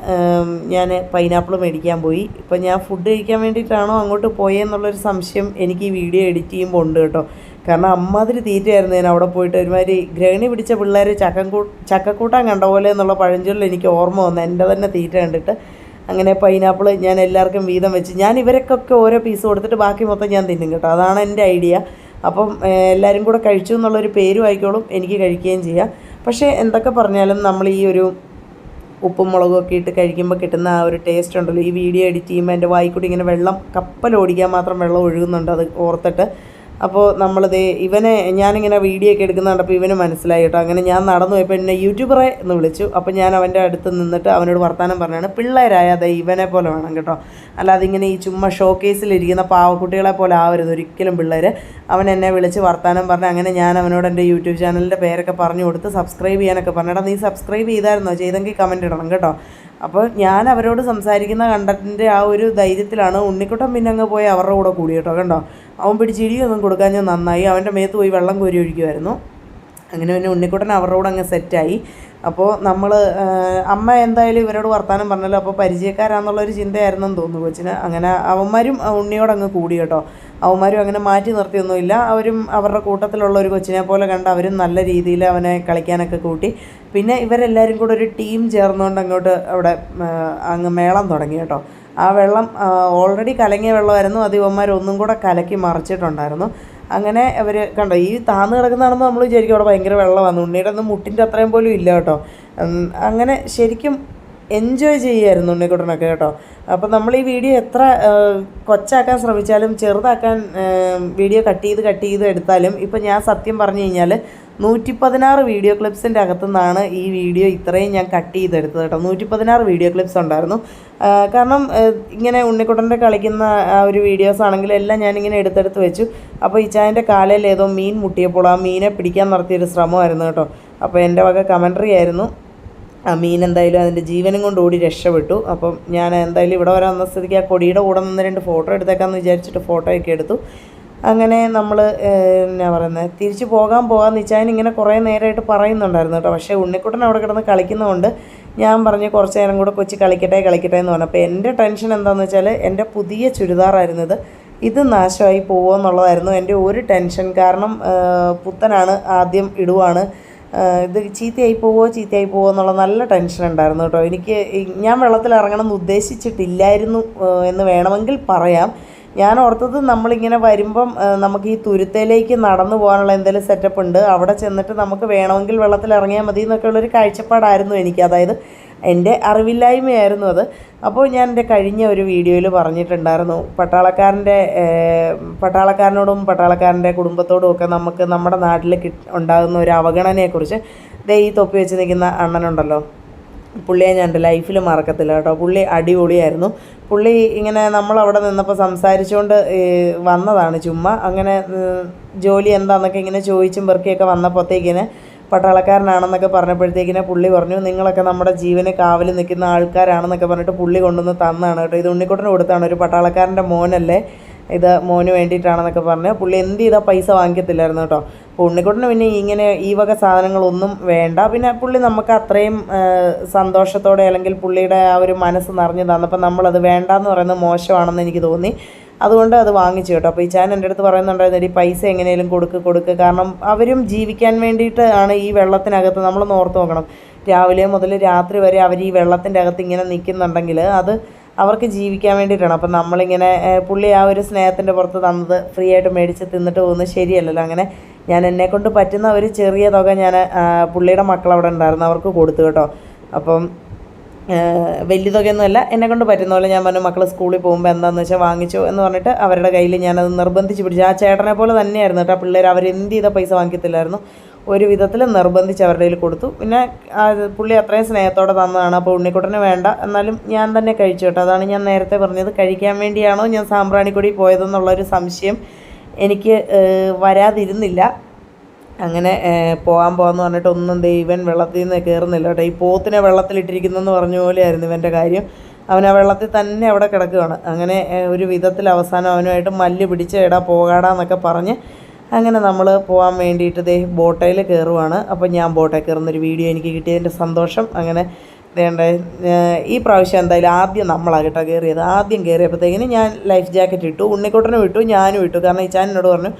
ഞാൻ പൈനാപ്പിൾ മേടിക്കാൻ പോയി. ഇപ്പം ഞാൻ ഫുഡ് കഴിക്കാൻ വേണ്ടിയിട്ടാണോ അങ്ങോട്ട് പോയെന്നുള്ളൊരു സംശയം എനിക്ക് ഈ വീഡിയോ എഡിറ്റ് ചെയ്യുമ്പോൾ ഉണ്ട് കേട്ടോ. കാരണം അമ്മാതിരി തീറ്റയായിരുന്നു ഞാൻ അവിടെ പോയിട്ട് ഒരുമാതിരി ഗ്രഹണി പിടിച്ച പിള്ളേർ ചക്കൂ ചക്കക്കൂട്ടാൻ കണ്ട പോലെ എന്നുള്ള പഴഞ്ചൊല്ലിൽ എനിക്ക് ഓർമ്മ വന്നു. എന്റെ തന്നെ തീറ്റ കണ്ടിട്ട് അങ്ങനെ പൈനാപ്പിൾ ഞാൻ എല്ലാവർക്കും വീതം വെച്ച് ഞാൻ ഇവർക്കൊക്കെ ഓരോ പീസ് കൊടുത്തിട്ട് ബാക്കി മൊത്തം ഞാൻ തിന്നും കേട്ടോ. അതാണ് എന്റെ ഐഡിയ. അപ്പം എല്ലാവരും കൂടെ കഴിച്ചു എന്നുള്ളൊരു പേരും ആയിക്കോളും. എനിക്ക് കഴിക്കുകയും ചെയ്യാം. പക്ഷേ എന്തൊക്കെ പറഞ്ഞാലും നമ്മൾ ഈ ഒരു ഉപ്പും മുളകും ഒക്കെ ഇട്ട് കഴിക്കുമ്പോൾ കിട്ടുന്ന ആ ഒരു ടേസ്റ്റ് ഉണ്ടല്ലോ. ഈ വീഡിയോ എഡിറ്റ് ചെയ്യുമ്പോൾ എന്റെ വായിക്കൂടി ഇങ്ങനെ വെള്ളം കപ്പലോടിക്കാൻ മാത്രം വെള്ളം ഒഴുകുന്നുണ്ട് അത് ഓർത്തിട്ട്. അപ്പോൾ നമ്മളിത് ഇവനെ ഞാനിങ്ങനെ വീഡിയോ ഒക്കെ എടുക്കുന്ന അപ്പോൾ ഇവന് മനസ്സിലായി കേട്ടോ. അങ്ങനെ ഞാൻ നടന്നു പോയപ്പോൾ എന്നെ യൂട്യൂബറെ എന്ന് വിളിച്ചു. അപ്പോൾ ഞാൻ അവന്റെ അടുത്ത് നിന്നിട്ട് അവനോട് വർത്തമാനം പറഞ്ഞാണ് പിള്ളേരായ അതെ ഇവനെ പോലെ വേണം കേട്ടോ. അല്ലാതെ ഇങ്ങനെ ഈ ചുമ്മാ ഷോ കേസിലിരിക്കുന്ന പാവക്കുട്ടികളെ പോലെ ആവരുത് ഒരിക്കലും പിള്ളേർ അവൻ എന്നെ വിളിച്ച് വർത്തമാനം പറഞ്ഞ് അങ്ങനെ ഞാൻ അവനോട് എന്റെ യൂട്യൂബ് ചാനലിന്റെ പേരൊക്കെ പറഞ്ഞു കൊടുത്ത് സബ്സ്ക്രൈബ് ചെയ്യാനൊക്കെ പറഞ്ഞിട്ട് നീ സബ്സ്ക്രൈബ് ചെയ്തായിരുന്നോ? ചെയ്തെങ്കിൽ കമന്റ് ഇടണം കേട്ടോ. അപ്പോൾ ഞാൻ അവരോട് സംസാരിക്കുന്ന കണ്ടന്റിന്റെ ആ ഒരു ധൈര്യത്തിലാണ് ഉണ്ണിക്കുട്ടൻ പിന്നെ അങ്ങ് പോയി അവരുടെ കൂടെ കൂടി കേട്ടോ കണ്ടോ? അവൻ പിടിച്ച് ഇടിയൊന്നും കൊടുക്കാൻ ഞാൻ നന്നായി. അവന്റെ മേത്ത് പോയി വെള്ളം കോരി ഒഴിക്കുമായിരുന്നു അങ്ങനെ പിന്നെ ഉണ്ണിക്കുട്ടൻ അവരോട് അങ്ങ് സെറ്റായി അപ്പോൾ നമ്മൾ അമ്മ എന്തായാലും ഇവരോട് വർത്തമാനം പറഞ്ഞല്ലോ. അപ്പോൾ പരിചയക്കാരാന്നുള്ളൊരു ചിന്തയായിരുന്നെന്ന് തോന്നുന്നു കൊച്ചിന്. അങ്ങനെ അവന്മാരും ഉണ്ണിയോടങ്ങ് കൂടി കേട്ടോ. അവന്മാരും അങ്ങനെ മാറ്റി നിർത്തിയൊന്നുമില്ല. അവരും അവരുടെ കൂട്ടത്തിലുള്ള ഒരു കൊച്ചിനെ പോലെ കണ്ട് അവരും നല്ല രീതിയിൽ അവനെ കളിക്കാനൊക്കെ കൂട്ടി. പിന്നെ ഇവരെല്ലാവരും കൂടെ ഒരു ടീം ചേർന്നുകൊണ്ട് അങ്ങോട്ട് അവിടെ അങ്ങ് മേളം തുടങ്ങി കേട്ടോ. ആ വെള്ളം ഓൾറെഡി കലങ്ങിയ വെള്ളമായിരുന്നു. അത് ഇവന്മാർ ഒന്നും കൂടെ കലക്കി മറിച്ചിട്ടുണ്ടായിരുന്നു. അങ്ങനെ അവർ കണ്ടോ ഈ താന്ന് കിടക്കുന്ന കാണുമ്പോൾ നമ്മൾ വിചാരിക്കും അവിടെ ഭയങ്കര വെള്ളമാണ്. ഉണ്ണിയുടെ ഒന്നും മുട്ടിന്റെ അത്രയും പോലും ഇല്ല കേട്ടോ. അങ്ങനെ ശരിക്കും എൻജോയ് ചെയ്യുമായിരുന്നു ഉണ്ണിക്കുട്ടനൊക്കെ കേട്ടോ. അപ്പോൾ നമ്മൾ ഈ വീഡിയോ എത്ര കൊച്ചാക്കാൻ ശ്രമിച്ചാലും ചെറുതാക്കാൻ വീഡിയോ കട്ട് ചെയ്ത് കട്ട് ചെയ്ത് എടുത്താലും ഇപ്പം ഞാൻ സത്യം പറഞ്ഞു കഴിഞ്ഞാൽ നൂറ്റി പതിനാറ് വീഡിയോ ക്ലിപ്സിന്റെ അകത്തു നിന്നാണ് ഈ വീഡിയോ ഇത്രയും ഞാൻ കട്ട് ചെയ്തെടുത്തത് കേട്ടോ. നൂറ്റി പതിനാറ് വീഡിയോ ക്ലിപ്സ് ഉണ്ടായിരുന്നു കാരണം ഇങ്ങനെ ഉണ്ണിക്കുട്ടന്റെ കളിക്കുന്ന ആ ഒരു വീഡിയോസ് ആണെങ്കിൽ എല്ലാം ഞാനിങ്ങനെ എടുത്തെടുത്ത് വെച്ചു. അപ്പോൾ ഇച്ചായന്റെ കാലയിൽ ഏതോ മീൻ മുട്ടിയപ്പോൾ ആ മീനെ പിടിക്കാൻ നടത്തിയൊരു ശ്രമമായിരുന്നു കേട്ടോ. അപ്പോൾ എന്റെ വക കമൻട്രി ആയിരുന്നു. ആ മീൻ എന്തായാലും അതിന്റെ ജീവനും കൊണ്ട് ഓടി രക്ഷപ്പെട്ടു. അപ്പം ഞാൻ എന്തായാലും ഇവിടെ വരെ വന്ന സ്ഥിതിക്ക് ആ കൊടിയുടെ കൂടെ നിന്ന് രണ്ട് ഫോട്ടോ എടുത്തേക്കാമെന്ന് വിചാരിച്ചിട്ട് ഫോട്ടോയൊക്കെ എടുത്തു. അങ്ങനെ നമ്മൾ എന്നാ പറയുന്നത് തിരിച്ചു പോകാൻ പോകാമെന്ന് വെച്ചാൽ ഇങ്ങനെ കുറേ നേരമായിട്ട് പറയുന്നുണ്ടായിരുന്നു കേട്ടോ. പക്ഷേ ഉണ്ണിക്കുട്ടൻ അവിടെ കിടന്ന് കളിക്കുന്നതുകൊണ്ട് ഞാൻ പറഞ്ഞു കുറച്ച് നേരം കൂടെ കൊച്ചി കളിക്കട്ടെ കളിക്കട്ടെ എന്ന് പറഞ്ഞു. അപ്പോൾ എന്റെ ടെൻഷൻ എന്താണെന്ന് വെച്ചാൽ എന്റെ പുതിയ ചുരിദാറായിരുന്നത് ഇത് നാശമായി പോകുമോ എന്നുള്ളതായിരുന്നു എന്റെ ഒരു ടെൻഷൻ കാരണം പുത്തനാണ് ആദ്യം ഇടുവാണ്. ഇത് ചീത്തയായി പോവോ ചീത്തയായി പോവോ എന്നുള്ള നല്ല ടെൻഷൻ ഉണ്ടായിരുന്നു കേട്ടോ. എനിക്ക് ഞാൻ വെള്ളത്തിൽ ഇറങ്ങണം എന്ന് ഉദ്ദേശിച്ചിട്ടില്ലായിരുന്നു എന്ന് വേണമെങ്കിൽ പറയാം. ഞാൻ ഓർത്തത് നമ്മളിങ്ങനെ വരുമ്പം നമുക്ക് ഈ തുരുത്തയിലേക്ക് നടന്നു പോകാനുള്ള എന്തെങ്കിലും സെറ്റപ്പ് ഉണ്ട്. അവിടെ ചെന്നിട്ട് നമുക്ക് വേണമെങ്കിൽ വെള്ളത്തിൽ ഇറങ്ങിയാൽ മതി എന്നൊക്കെ ഉള്ളൊരു കാഴ്ചപ്പാടായിരുന്നു എനിക്ക്. അതായത് എന്റെ അറിവില്ലായ്മയായിരുന്നു അത്. അപ്പോൾ ഞാൻ എന്റെ കഴിഞ്ഞ ഒരു വീഡിയോയിൽ പറഞ്ഞിട്ടുണ്ടായിരുന്നു. പട്ടാളക്കാരന്റെ പട്ടാളക്കാരനോടും പട്ടാളക്കാരന്റെ കുടുംബത്തോടും ഒക്കെ നമുക്ക് നമ്മുടെ നാട്ടിൽ ഉണ്ടാകുന്ന ഒരു അവഗണനയെക്കുറിച്ച്. ദേ ഈ തൊപ്പി വെച്ച് നിൽക്കുന്ന അണ്ണനുണ്ടല്ലോ. പുള്ളിയെ ഞാൻ എന്റെ ലൈഫിൽ മറക്കത്തില്ല കേട്ടോ. പുള്ളി അടിപൊളിയായിരുന്നു. പുള്ളി ഇങ്ങനെ നമ്മളവിടെ നിന്നപ്പോൾ സംസാരിച്ചുകൊണ്ട് വന്നതാണ് ചുമ്മാ. അങ്ങനെ ജോലി എന്താണെന്നൊക്കെ ഇങ്ങനെ ചോദിച്ചും പെറുക്കിയൊക്കെ വന്നപ്പോഴത്തേക്കിന് പട്ടാളക്കാരനാണെന്നൊക്കെ പറഞ്ഞപ്പോഴത്തേക്കിനെ പുള്ളി പറഞ്ഞു നിങ്ങളൊക്കെ നമ്മുടെ ജീവന് കാവൽ നിൽക്കുന്ന ആൾക്കാരാണെന്നൊക്കെ പറഞ്ഞിട്ട് പുള്ളി കൊണ്ടുവന്ന് തന്നാണ് കേട്ടോ. ഇത് ഉണ്ണിക്കുട്ടന് കൊടുത്താണ്. ഒരു പട്ടാളക്കാരന്റെ മോനല്ലേ? ഇത് മോന് വേണ്ടിയിട്ടാണെന്നൊക്കെ പറഞ്ഞ് പുള്ളി എന്ത് ചെയ്താൽ പൈസ വാങ്ങിക്കത്തില്ലായിരുന്നു കേട്ടോ. അപ്പോൾ ഉണ്ണിക്കുട്ടന് പിന്നെ ഇങ്ങനെ ഈ വക സാധനങ്ങളൊന്നും വേണ്ട. പിന്നെ പുള്ളി നമുക്ക് അത്രയും സന്തോഷത്തോടെ അല്ലെങ്കിൽ പുള്ളിയുടെ ആ ഒരു മനസ്സ് നിറഞ്ഞു തന്നപ്പോൾ നമ്മളത് വേണ്ടാന്ന് പറയുന്നത് മോശമാണെന്ന് എനിക്ക് തോന്നി. അതുകൊണ്ട് അത് വാങ്ങിച്ചു കേട്ടോ. അപ്പോൾ ഈ ചാൻ എന്റെ അടുത്ത് പറയുന്നുണ്ടായിരുന്നു ഈ പൈസ എങ്ങനെയും കൊടുക്ക് കൊടുക്ക്. കാരണം അവരും ജീവിക്കാൻ വേണ്ടിയിട്ട് ആണ് ഈ വെള്ളത്തിനകത്ത് നമ്മളൊന്ന് ഓർത്ത് നോക്കണം. രാവിലെ മുതൽ രാത്രി വരെ അവർ ഈ വെള്ളത്തിന്റെ അകത്ത് ഇങ്ങനെ നിൽക്കുന്നുണ്ടെങ്കിൽ അത് അവർക്ക് ജീവിക്കാൻ വേണ്ടിയിട്ടാണ്. അപ്പം നമ്മളിങ്ങനെ പുള്ളി ആ ഒരു സ്നേഹത്തിന്റെ പുറത്ത് തന്നത് ഫ്രീ ആയിട്ട് മേടിച്ച് തിന്നിട്ട് പോകുന്നത് ശരിയല്ലല്ലോ. അങ്ങനെ ഞാൻ എന്നെക്കൊണ്ട് പറ്റുന്ന ഒരു ചെറിയ തുക ഞാൻ പുള്ളിയുടെ മക്കൾ അവിടെ ഉണ്ടായിരുന്നു. അവർക്ക് കൊടുത്തു കേട്ടോ. അപ്പം വലിയ തുകയൊന്നുമല്ല എന്നെ കൊണ്ട് പറ്റുന്ന പോലെ ഞാൻ പറഞ്ഞു മക്കൾ സ്കൂളിൽ പോകുമ്പോൾ എന്താണെന്ന് വെച്ചാൽ വാങ്ങിച്ചു എന്ന് പറഞ്ഞിട്ട് അവരുടെ കയ്യിൽ ഞാനത് നിർബന്ധിച്ച് പിടിച്ചു. ആ ചേട്ടനെ പോലെ തന്നെയായിരുന്നു കേട്ടോ. പിള്ളേർ അവരെന്ത് ചെയ്ത പൈസ വാങ്ങിക്കത്തില്ലായിരുന്നു. ഒരു വിധത്തിൽ നിർബന്ധിച്ച് അവരുടെ കയ്യിൽ കൊടുത്തു. പിന്നെ പുള്ളി അത്രയും സ്നേഹത്തോടെ തന്നതാണ്. അപ്പോൾ ഉണ്ണിക്കുട്ടന് വേണ്ട. എന്നാലും ഞാൻ തന്നെ കഴിച്ചു കേട്ടോ. അതാണ് ഞാൻ നേരത്തെ പറഞ്ഞത്. കഴിക്കാൻ വേണ്ടിയാണോ ഞാൻ സാമ്പ്രാണിക്കൊടി പോയതെന്നുള്ളൊരു സംശയം. എനിക്ക് വരാതിരുന്നില്ല. അങ്ങനെ പോകാൻ പോകാന്ന് പറഞ്ഞിട്ട് ഒന്നും ദേ ഇവൻ വെള്ളത്തിൽ നിന്ന് കയറുന്നില്ല കേട്ടോ. ഈ പോത്തിനെ വെള്ളത്തിലിട്ടിരിക്കുന്നെന്ന് പറഞ്ഞ പോലെയായിരുന്നു ഇവന്റെ കാര്യം. അവൻ ആ വെള്ളത്തിൽ തന്നെ അവിടെ കിടക്കുകയാണ് അങ്ങനെ ഒരു വിധത്തിൽ അവസാനം അവനുമായിട്ട് മല്ല് പിടിച്ച് എടാ പോകാടാന്നൊക്കെ പറഞ്ഞ് അങ്ങനെ നമ്മൾ പോകാൻ വേണ്ടിയിട്ട് ദേ ബോട്ടയിൽ കയറുവാണ് അപ്പോൾ ഞാൻ ബോട്ടയിൽ കയറുന്നൊരു വീഡിയോ എനിക്ക് കിട്ടിയതിന്റെ സന്തോഷം. അങ്ങനെ വേണ്ട? ഈ പ്രാവശ്യം എന്തായാലും ആദ്യം നമ്മളാണ് കേട്ടോ കയറിയത് ആദ്യം കയറിയപ്പോഴത്തേക്കിന് ഞാൻ ലൈഫ് ജാക്കറ്റ് ഇട്ടു ഉണ്ണിക്കുട്ടനും ഇട്ടു ഞാനും ഇട്ടു. കാരണം ഈ ചാൻ പറഞ്ഞു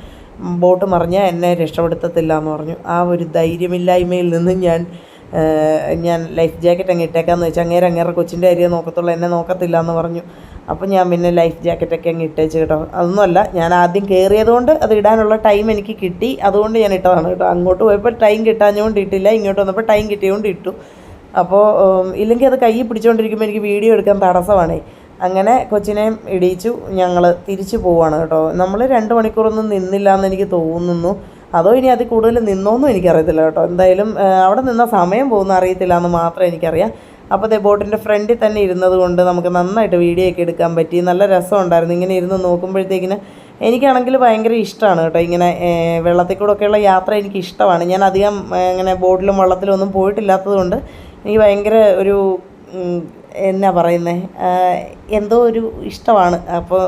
ബോട്ട് മറിഞ്ഞാൽ എന്നെ രക്ഷപ്പെടുത്തത്തില്ല എന്ന് പറഞ്ഞു. ആ ഒരു ധൈര്യമില്ലായ്മയിൽ നിന്ന് ഞാൻ ഞാൻ ലൈഫ് ജാക്കറ്റ് അങ്ങ് ഇട്ടേക്കാന്ന് വെച്ചാൽ അങ്ങേരെ അങ്ങേറെ കൊച്ചിന്റെ കാര്യം നോക്കത്തുള്ളൂ എന്നെ നോക്കത്തില്ല എന്ന് പറഞ്ഞു. അപ്പോൾ ഞാൻ പിന്നെ ലൈഫ് ജാക്കറ്റൊക്കെ അങ്ങ് ഇട്ടേച്ച് കേട്ടോ. അതൊന്നുമല്ല ഞാൻ ആദ്യം കയറിയത് കൊണ്ട് അത് ഇടാനുള്ള ടൈം എനിക്ക് കിട്ടി. അതുകൊണ്ട് ഞാൻ ഇട്ടതാണ് കേട്ടോ. അങ്ങോട്ട് പോയപ്പോൾ ടൈം കിട്ടാഞ്ഞുകൊണ്ട് ഇട്ടില്ല ഇങ്ങോട്ട് വന്നപ്പോൾ ടൈം കിട്ടിയതുകൊണ്ട് ഇട്ടു. അപ്പോൾ ഇല്ലെങ്കിൽ അത് കൈ പിടിച്ചുകൊണ്ടിരിക്കുമ്പോൾ എനിക്ക് വീഡിയോ എടുക്കാൻ തടസ്സമാണേ. അങ്ങനെ കൊച്ചിനെയും ഇടിയിച്ചു ഞങ്ങൾ തിരിച്ചു പോവാണ് കേട്ടോ. നമ്മൾ രണ്ട് മണിക്കൂറൊന്നും നിന്നില്ല എന്ന് എനിക്ക് തോന്നുന്നു. അതോ ഇനി അതിൽ കൂടുതൽ നിന്നോന്നും എനിക്കറിയത്തില്ല കേട്ടോ. എന്തായാലും അവിടെ നിന്ന സമയം പോകുന്ന അറിയത്തില്ല എന്ന് മാത്രമേ എനിക്കറിയാം. അപ്പോൾ അതേ ബോട്ടിന്റെ ഫ്രണ്ടിൽ തന്നെ ഇരുന്നത് കൊണ്ട് നമുക്ക് നന്നായിട്ട് വീഡിയോ ഒക്കെ എടുക്കാൻ പറ്റി. നല്ല രസമുണ്ടായിരുന്നു ഇങ്ങനെ ഇരുന്ന് നോക്കുമ്പോഴത്തേക്കിന് എനിക്കാണെങ്കിൽ ഭയങ്കര ഇഷ്ടമാണ് കേട്ടോ. ഇങ്ങനെ വെള്ളത്തിൽ കൂടെ ഒക്കെയുള്ള യാത്ര എനിക്ക് ഇഷ്ടമാണ്. ഞാൻ അധികം ഇങ്ങനെ ബോട്ടിലും വള്ളത്തിലും ഒന്നും പോയിട്ടില്ലാത്തത് കൊണ്ട് എനിക്ക് ഭയങ്കര ഒരു എന്നാ പറയുന്നത് എന്തോ ഒരു ഇഷ്ടമാണ്. അപ്പോൾ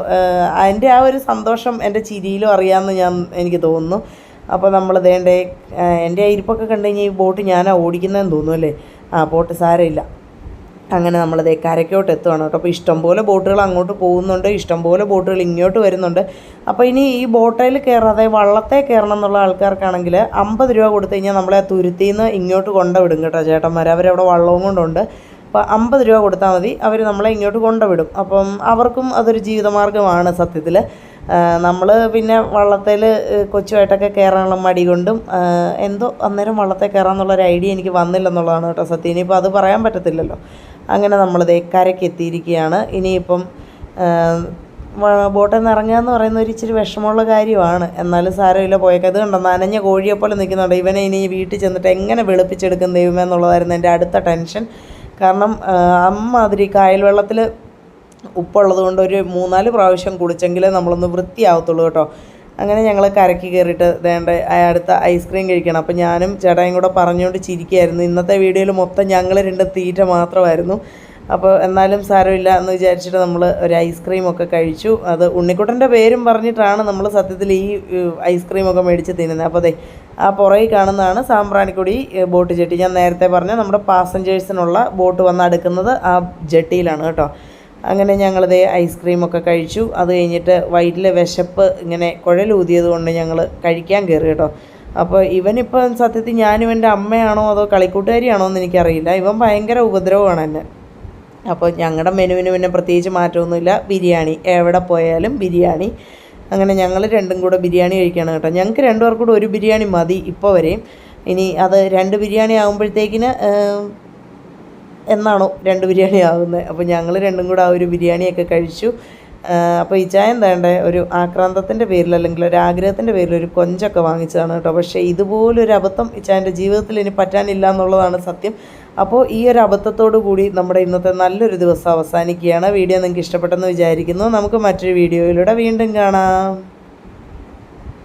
അതിന്റെ ആ ഒരു സന്തോഷം എന്റെ ചിരിയിലും അറിയാമെന്ന് ഞാൻ എനിക്ക് തോന്നുന്നു. അപ്പോൾ നമ്മൾ ദേണ്ടേ എന്റെ ഇരിപ്പൊക്കെ കണ്ടു കഴിഞ്ഞാൽ ഈ ബോട്ട് ഞാനാ ഓടിക്കുന്നതെന്ന് തോന്നുന്നു അല്ലേ? ആ ബോട്ട് സാരമില്ല. അങ്ങനെ നമ്മളത് കരയ്ക്കോട്ട് എത്തുകയാണ് കേട്ടോ. അപ്പോൾ ഇഷ്ടംപോലെ ബോട്ടുകൾ അങ്ങോട്ട് പോകുന്നുണ്ട് ഇഷ്ടംപോലെ ബോട്ടുകൾ ഇങ്ങോട്ട് വരുന്നുണ്ട്. അപ്പോൾ ഇനി ഈ ബോട്ടയിൽ കയറാതെ വള്ളത്തെ കയറണം എന്നുള്ള ആൾക്കാർക്കാണെങ്കിൽ അമ്പത് രൂപ കൊടുത്തു കഴിഞ്ഞാൽ നമ്മളെ തുരുത്തിയിൽ നിന്ന് ഇങ്ങോട്ട് കൊണ്ടുവിടും കേട്ടോ ചേട്ടന്മാർ അവരവിടെ വള്ളവും കൊണ്ടുണ്ട്. അപ്പോൾ അമ്പത് രൂപ കൊടുത്താൽ മതി അവർ നമ്മളെ ഇങ്ങോട്ട് കൊണ്ടുവിടും. അപ്പം അവർക്കും അതൊരു ജീവിതമാർഗമാണ് സത്യത്തിൽ. നമ്മൾ പിന്നെ വള്ളത്തിൽ കൊച്ചുമായിട്ടൊക്കെ കയറാനുള്ള മടി കൊണ്ടും എന്തോ അന്നേരം വള്ളത്തെ കയറാമെന്നുള്ളൊരു ഐഡിയ എനിക്ക് വന്നില്ലെന്നുള്ളതാണ് കേട്ടോ സത്യം. ഇനിയിപ്പോൾ അത് പറയാൻ പറ്റത്തില്ലല്ലോ. അങ്ങനെ നമ്മൾ ദേ കരയ്ക്ക് എത്തിയിരിക്കുകയാണ് ഇനിയിപ്പം ബോട്ടിൽ നിന്ന് ഇറങ്ങുക എന്ന് പറയുന്ന ഒരു ഇച്ചിരി വിഷമമുള്ള കാര്യമാണ്. എന്നാലും സാരമില്ല പോയേക്കാം. അത് കണ്ടോ? നനഞ്ഞ കോഴിയെ പോലെ നിൽക്കുന്നുണ്ട്. ഇവനെ ഇനി വീട്ടിൽ ചെന്നിട്ട് എങ്ങനെ വെളുപ്പിച്ചെടുക്കും ദൈവമേ എന്നുള്ളതായിരുന്നു എന്റെ അടുത്ത ടെൻഷൻ. കാരണം അമ്മ അമ്മാതിരി കായൽ വെള്ളത്തിൽ ഉപ്പുള്ളത് കൊണ്ട് ഒരു മൂന്നാൽ പ്രാവശ്യം കുടിച്ചെങ്കിലേ നമ്മളൊന്ന് വൃത്തിയാവത്തുള്ളൂ കേട്ടോ. അങ്ങനെ ഞങ്ങൾ കരക്കി കയറിയിട്ട് വേണ്ട അടുത്ത ഐസ്ക്രീം കഴിക്കണം. അപ്പോൾ ഞാനും ചേട്ടായും കൂടെ പറഞ്ഞുകൊണ്ട് ചിരിക്കുകയായിരുന്നു ഇന്നത്തെ വീഡിയോയിൽ മൊത്തം ഞങ്ങൾ രണ്ട് തീറ്റ മാത്രമായിരുന്നു. അപ്പോൾ എന്നാലും സാരമില്ല എന്ന് വിചാരിച്ചിട്ട് നമ്മൾ ഒരു ഐസ്ക്രീം ഒക്കെ കഴിച്ചു. അത് ഉണ്ണിക്കുട്ടന്റെ പേരും പറഞ്ഞിട്ടാണ് നമ്മൾ സത്യത്തിൽ ഈ ഏഹ്, ഐസ്ക്രീം ഒക്കെ മേടിച്ച് തിന്നുന്നത്. അപ്പോൾ അതെ ആ പുറകിൽ കാണുന്നതാണ് സാമ്പ്രാണിക്കൊടി ബോട്ട് ജെട്ടി. ഞാൻ നേരത്തെ പറഞ്ഞ നമ്മുടെ പാസഞ്ചേഴ്സിനുള്ള ബോട്ട് വന്ന് അടുക്കുന്നത് ആ ജെട്ടിയിലാണ് കേട്ടോ. അങ്ങനെ ഞങ്ങളത് ഐസ്ക്രീമൊക്കെ കഴിച്ചു. അത് കഴിഞ്ഞിട്ട് വയറ്റിലെ വിശപ്പ് ഇങ്ങനെ കുഴലൂതിയത് കൊണ്ട് ഞങ്ങൾ കഴിക്കാൻ കയറി കേട്ടോ. അപ്പോൾ ഇവനിപ്പം സത്യത്തിൽ ഞാനും എന്റെ അമ്മയാണോ അതോ കളിക്കൂട്ടുകാരിയാണോ എന്ന് എനിക്കറിയില്ല. ഇവൻ ഭയങ്കര ഉപദ്രവമാണ് എന്നെ. അപ്പോൾ ഞങ്ങളുടെ മെനുവിന് പിന്നെ പ്രത്യേകിച്ച് മാറ്റമൊന്നുമില്ല. ബിരിയാണി. എവിടെ പോയാലും ബിരിയാണി. അങ്ങനെ ഞങ്ങൾ രണ്ടും കൂടെ ബിരിയാണി കഴിക്കുകയാണ് കേട്ടോ. ഞങ്ങൾക്ക് രണ്ടുപേർക്കൂടെ ഒരു ബിരിയാണി മതി ഇപ്പോൾ വരെയും. ഇനി അത് രണ്ട് ബിരിയാണി ആകുമ്പോഴത്തേക്കിന് എന്നാണോ രണ്ട് ബിരിയാണി ആകുന്നത് അപ്പോൾ ഞങ്ങൾ രണ്ടും കൂടെ ആ ഒരു ബിരിയാണിയൊക്കെ കഴിച്ചു. അപ്പോൾ ഈ ചായ എന്താണ്ടേ ഒരു ആക്രാന്തത്തിന്റെ പേരിൽ അല്ലെങ്കിൽ ഒരു ആഗ്രഹത്തിന്റെ പേരിൽ ഒരു കൊഞ്ചൊക്കെ വാങ്ങിച്ചതാണ് കേട്ടോ. പക്ഷേ ഇതുപോലൊരു അബദ്ധം ഈ ചായന്റെ ജീവിതത്തിൽ ഇനി പറ്റാനില്ല എന്നുള്ളതാണ് സത്യം. അപ്പോൾ ഈ ഒരു അബദ്ധത്തോടു കൂടി നമ്മുടെ ഇന്നത്തെ നല്ലൊരു ദിവസം അവസാനിക്കുകയാണ്. വീഡിയോ നിങ്ങൾക്ക് ഇഷ്ടപ്പെട്ടെന്ന് വിചാരിക്കുന്നു. നമുക്ക് മറ്റൊരു വീഡിയോയിലൂടെ വീണ്ടും കാണാം.